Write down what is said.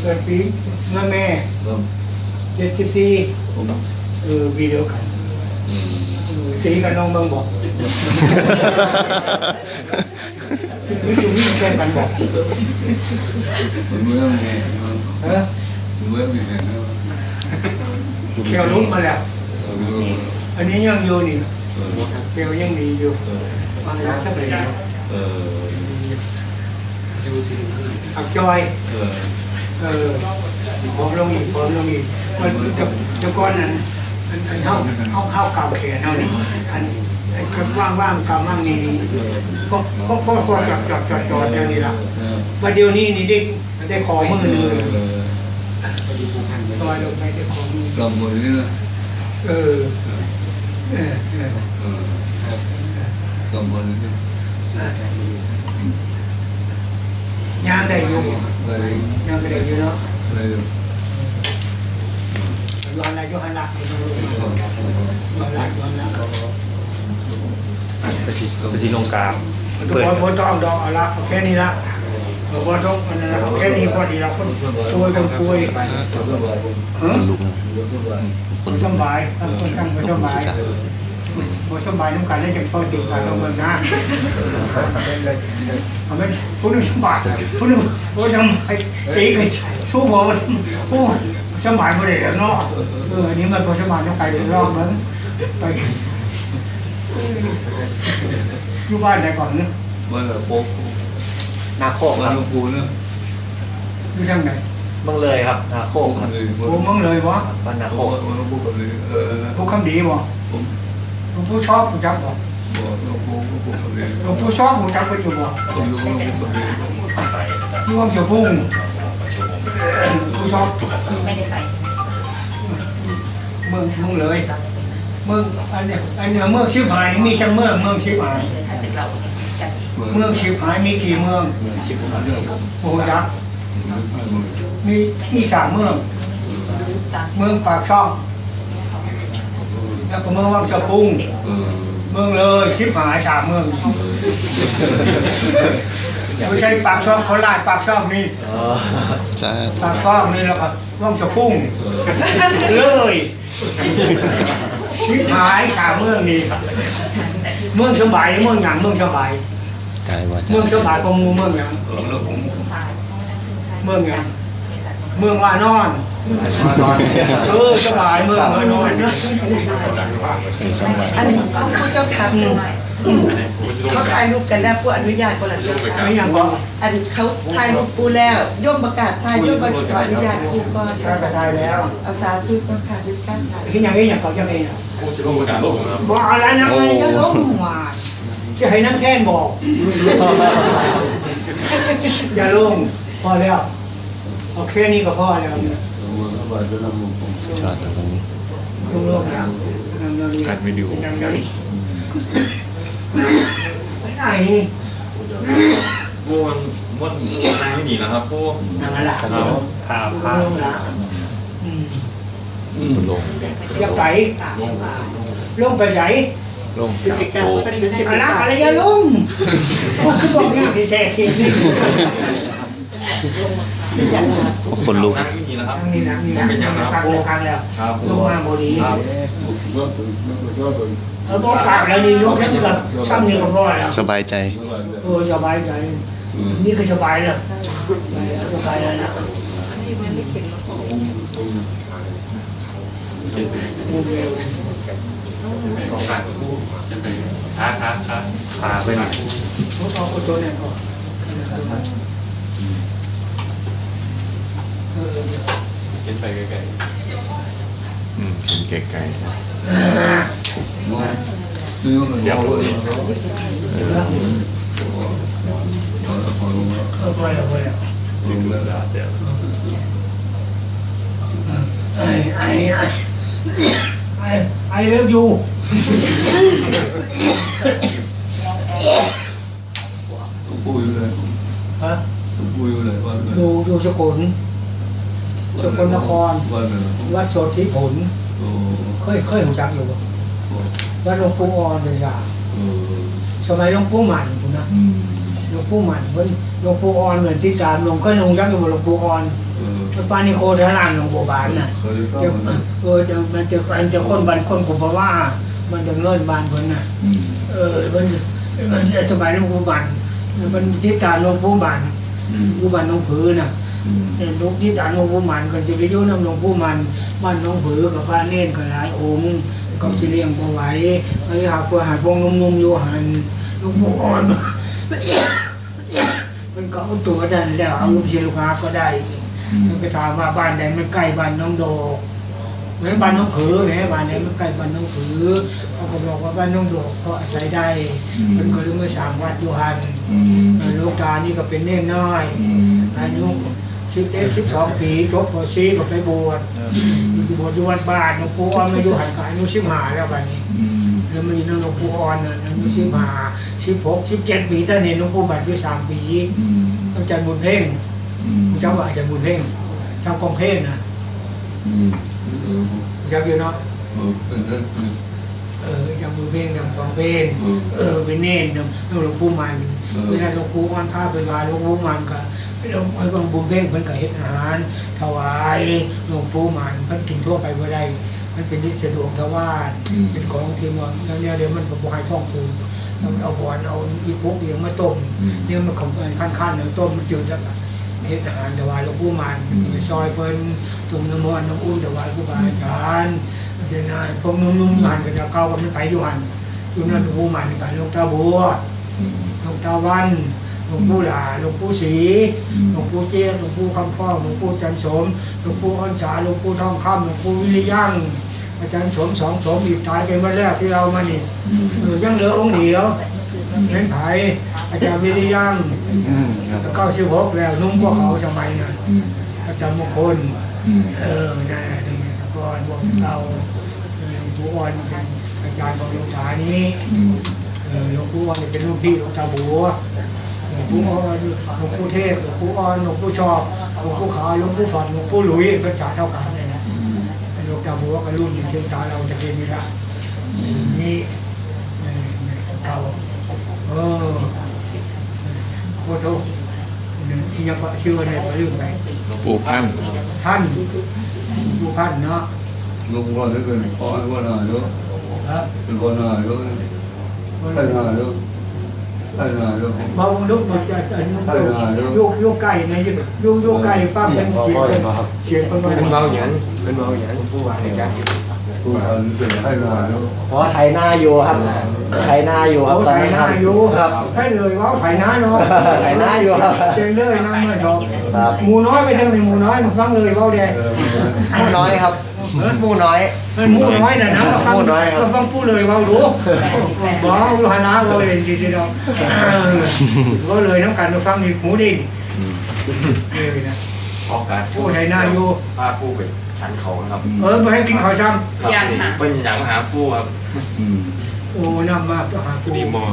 เกิดปีเมื่อแม่ก็เจ็ดสิบสี่ผมเออวีเดียวกันเออตีกับน้องเมืองบอกวิสุวิแค่กันบอกมันเมื่อไงเออเมื่อไงนะเขียวลุกมาแล้วเออไม่รู้อันนี้ยังอยู่นี่เออเขียวยังดีอยู่เออมาแล้วสักเลย เอออักจอย เออ เออพร้อมลงอีกพร้อมลงอีกมันจะจะก้อนนั้นอันอันเท่าเท่าเท่าเก่าแขนเท่านี้อันอันก็ว่างว่างเก่าว่างนี่นี่ก็ก็ก็จอดจอดจอดจอดอย่างนี้ละมาเดี๋ยวนี้นี่ได้ได้ขอมือเลยเออลอยลงไปได้ขอมือกำมือนี่นะเอเออเออเออกำมือเนี่ ย่างได้อยู่อะไรย่างได้อยู่เนาะอะไรอยู่หันละอยู่หันละอยู่หันละอยู่หันละไปที่ไปที่โรงกลางทุกเปิดคนพอต้องดอกเอาละเอาแค่นี้ละเอาพอต้องอันนั้นละเอาแค่นี้พอดีละคนป่วยกันป่วยตัวสบายผมเออลุกนะตัวสบายบ่สบายทั้งคนทั้งบ่สบาย บสบายน้ำกันได้จังพอติดกันลงเมืองน้าเอาไม่ผู้นึงสบายผู้นึงผู้ทำไอ้ตีกันสู้บ่ผู้สบายบ่ได้แล้วเนาะเอออันนี้มันบ่สบายต้องไปรอบนึงไปอยู่บ้านไหนก่อนเนาะเมันแบบโป๊กนาโคกคนรับลูกปูเนาะอยู่ทางไหนมืองเลยครับนาโคกกครับโอ้มึงเลยวะบ้านนาโคกกมันลูกปูกันเลยเออหลวงคำดีบ่ผม ปู่ชอบกูจักบ่บอกลูกปูลูกปูกันเลยหลวงปู่ชอบกูจักไปอยู่บ่ผมลูกลูกปูกันเลยที่ว่างเสือพุ่งผู้ชอบไม่ได้ใส่เมืองเมืองเลยเมืองอันเนี้ยอันเนี้ยเมืองชิบหายมีช่างเมืองเมืองชิบหายเมืองชิบหายมีกี่เมืองหายเรื่องผมโอ้จักมีมีสามเมือง เมืองปากช่อง แล้วก็เมืองวังเสือพุ่งเออเมืองเลยชิบหายสามเมืองไม่ใช่ปากช่องเขาลาดปากช่องนี่เออจ้าปากช่องนี่แล้วก็วังเสือพุ่งเออเลยชิบหายสามเมืองนี่แต่ที่เมืองสบายเมืองหยังเมืองสบายกายวาจาเมืองสบายกว่าหมู่เมืองหยังเออแล้วผมผ่านเมืองหยัง เมืองว่านอนเออสบายเมืองว่านอนนะอันผู้เจ้าค่ะเขาถ่ายรูปกันแล้วผู้อนุญาตคนละเจ้าค่ะไม่หยังก็อันเขาถ่ายรูปปูแล้วย่อมประกาศถ่ายย่อมประขออนุญาตปูก่อนการกระจายแล้วเอาสาธุก็ค่ะด้วยการถ่ายที่หยังที่หยังเขาจะเองบอกอะไรนะมันจะล้มมาจะให้นั่งแท่นบอกอย่าลงพอแล้ว เอาแค่นี้ก็พอแล้วเนี่ยสบายจะนำผมสุดยอดนะตรงนี้ลงโลกแล้วนำเรื่องนี้การวิดีโอนำเรื่องนี้ไปไหนพวกมันมดนายไม่หนีแล้วครับพวกนั่นแหละพาลพางพาละอืมลงอย่าไปลงไปไหนลงสิบเอ็ดการก็ได้เป็นสิบอะเอ็ดไรการอะไรอย่าลงพวกคือบอกเนี่ยพี่แซ่เขียนนี่อย่าง ค่ะคนลุกนายไม่หนีแล้วครับทางนี้นะนี่นะเป็นยังไงครับกลางแล้วกลางแล้วครับลงมาบดีครับก็ถึงก็ถึงแล้วบอกกลางแล้วนี่ยกแค่กับซ้ำนี่ก็พอแล้วสบายใจสบายเลยเออสบายใจนี่ก็สบายแล้วสบายแล้วนะพาไปหน่อยเขาเอาตัวเนี่ยก่อน เอออืมเห็นไกลๆนะนี่มันยาวเลยพอลงแล้วเออพอแล้วพอแล้วลงแล้วไอ้ไอ้ไอ้ไอ้ไอ้เลิฟยูลูกปูอยู่ไหนฮะลูกปูอยู่ไหนวันอยู่อยู่สกล สกลนครวันนั้นวัดโสธิผลโอ้เคยเคยหูจักอยู่บ่วัดหลวงปู่อ่อนเลยจ้ะเออสมัยหลวงปู่หมันคุณนะอืมเหลวงปู่มันเพิ่นหลวงปู่อ่อนเหมือนที่ตามหลวงก็ลงจักอยู่หลวงปู่อ่อนเออปานิโคทลานหลวงปู่บานน่ะเคยก็เดี๋ยวมันเออเดี๋ยวมันจะมันจะคนบ้านคนกูบอกว่า มันจะเงินบ้านเพิ่นน่ะอืมเออมันมันจะสบายหลวงปู่บานมันที่ตามหลวงปู่บานอืหลมวงปู่บานหลวงผือน่ะอืมเนี่ย ลูกที่ตามหลวงปู่มันก็จะไปอยู่นำหลวงปู่มันบ้านหลวงผือกับบ้านเน่นก็หลายองค์ก็สิเลี้ยงบ่ไหวไอ้หาเพื่อหาพวงนุ่มๆอยู่หันหลวงปู่อ่อนมันก็เอาตัวดันแล้วเอาลูกศิษย์ลูกหาก็ได้มันไปถามว่าบ้านใดมันใกล้บ้านน้องโดกแม้บ้านน้องผือแม้บ้านไหนมันใกล้บ้านน้องผือเขาก็บอกว่าบ้านน้องโดกก็อาศัยได้มันก็เลยมาสร้างวัดอยู่หันอืมเออลูกตานี่ก็เป็นเน่นน้อยอืมอายุ สิบเอ็ดสิบสองปีจบปอซีก็ไปบวชอยู่บวชอยู่วัดบ้านหลวงปู่อ่อนมาอยู่หันกอายุสิบห้าแล้วบัดนี้อืมแล้วมาอยู่นั่งหลวงปู่อ่อนน่ะอายุสิบห้าสิบหกสิบเจ็ดปีท่านเห็นหลวงปู่บัตรอยู่สามปีอืมอาจารย์บุญเพ่งอืมเจ้าว่าอาจารย์บุญเพ่งเจ้ากองเพ่งนะอืมเออเจ้าอยู่เนาะเออเป็นเรื่องเออเจ้าบุญเพ่งเจ้ากองเพ่งเออเออเป็นเน่นเนาะหลวงปู่มันเออเวลาหลวงปู่มันพาไปวาหลวงปู่มันก็ หลวงหลวงปู่เพ่งเพิ่นก็เฮ็ดอาหาร ถวายหลวงปู่มันเพิ่นกินทั่วไปบ่ได้มันเป็นนิสะดวกทวารอืมเป็นของที่มันแล้วเนี่ยเดี๋ยวมันบ่ให้ท้องผูกต้องเอาบอนเอาอีพวกเอียงมาต้มอืมเนี่ยมันของขั้นๆแล้วต้มมันจืดแล้วก็เฮ็ดอาหารถวายหลวงปู่มันอืมไปซอยเพิ่นตุ่มน้ำมันน้ำอุ่นถวายครูบาอาจารย์เดี๋ยวนะพวกนุ่มๆมันก็จะเก่ากันไปอยู่หันอยู่นั่นหลวงปู่มันกับหลวงตาบัวอืมหลวงตาวัน หลวงปู่หลาหลวงปู่ศรีอืมหลวงปู่เจี๊ยบหลวงปู่คำพ่อหลวงปู่จันทร์สมหลวงปู่อ้อนสาหลวงปู่ทองคำหลวงปู่วิริยังอาจารย์สมสองสมอีกตายไปเมื่อแรกที่เรามานี่อืมเออยังเหลือองค์เดียวเป็นไผอาจารย์วิริยังอืมครับเก้าสิบหกแล้วนุ่มกว่าเขาสมัยนั้นอืมอาจารย์มงคลอืมเออนั่นแหละนี่แต่ก่อนพวกเราเออหลวงปู่อ่อนเป็นอาจารย์ของหลวงตานี้อืมเออหลวงปู่อ่อนเป็นลูกพี่หลวงตาบัวหลวง ปู่อ่อนหลวงปู่เทพหลวงปู่อ่อนหลวงปู่ชอบหลวงปู่ขาวหลวงปู่ฝันหลวงปู่หลุยภาษาเท่ากันเลยนะหลวงตาบัวก็รุ่นอยู่เชียงตาเราจะเป็นนี่ละนี่เออเก่าเออโคตรที่ยังก็ชื่ออะไรก็ลืมไปปู่พันธุ์ท่านผู้พันเนาะลูกว่าได้เป็นพ่อว่าหน่อยเนาะครับเป็นคนหน่อยเนาะให้หน่อยเนาะให้หน่อย เนาะบางลูกมันจะอันนี้โยกโยกไก่ในโยกโยกไก่ฟังเป็นเสียงเสียงเป็นเป็นเบาหยังเป็นเบาหยังผู้ว่าในการเป็นให้หน่อยเนาะเพราะไทยหน้าอยู่ครับไทยหน้าอยู่ครับโอ้ตอนนี้คนารับอยู่ครับให้เลยว่าไถนาเนาะไถนาอยู่ครับเจงเลยนะเมื่อดอกครับหมูน้อยไปทางไหนหมูน้อยฟังเลยว่าเดเออหมูน้อยครับ หมู่น้อยมันหมูน้อยน่ะนะมาฟังหมู่น้อยครับมาฟังพูดเลยว่ารู้บอกรู้หานาว่าเลยจริงๆเนาะก็เลยน้ำกันมาฟังนี่หมูดินี่นะออกการผู้ไทยหน้าอยู่พาผู้ไปชั้นเขานะครับ เออมาให้กินข้าวซ้ครับเป็นอย่างหาผู้ครับอืมำโอ้น้ำมากก็หาปูดีหมอ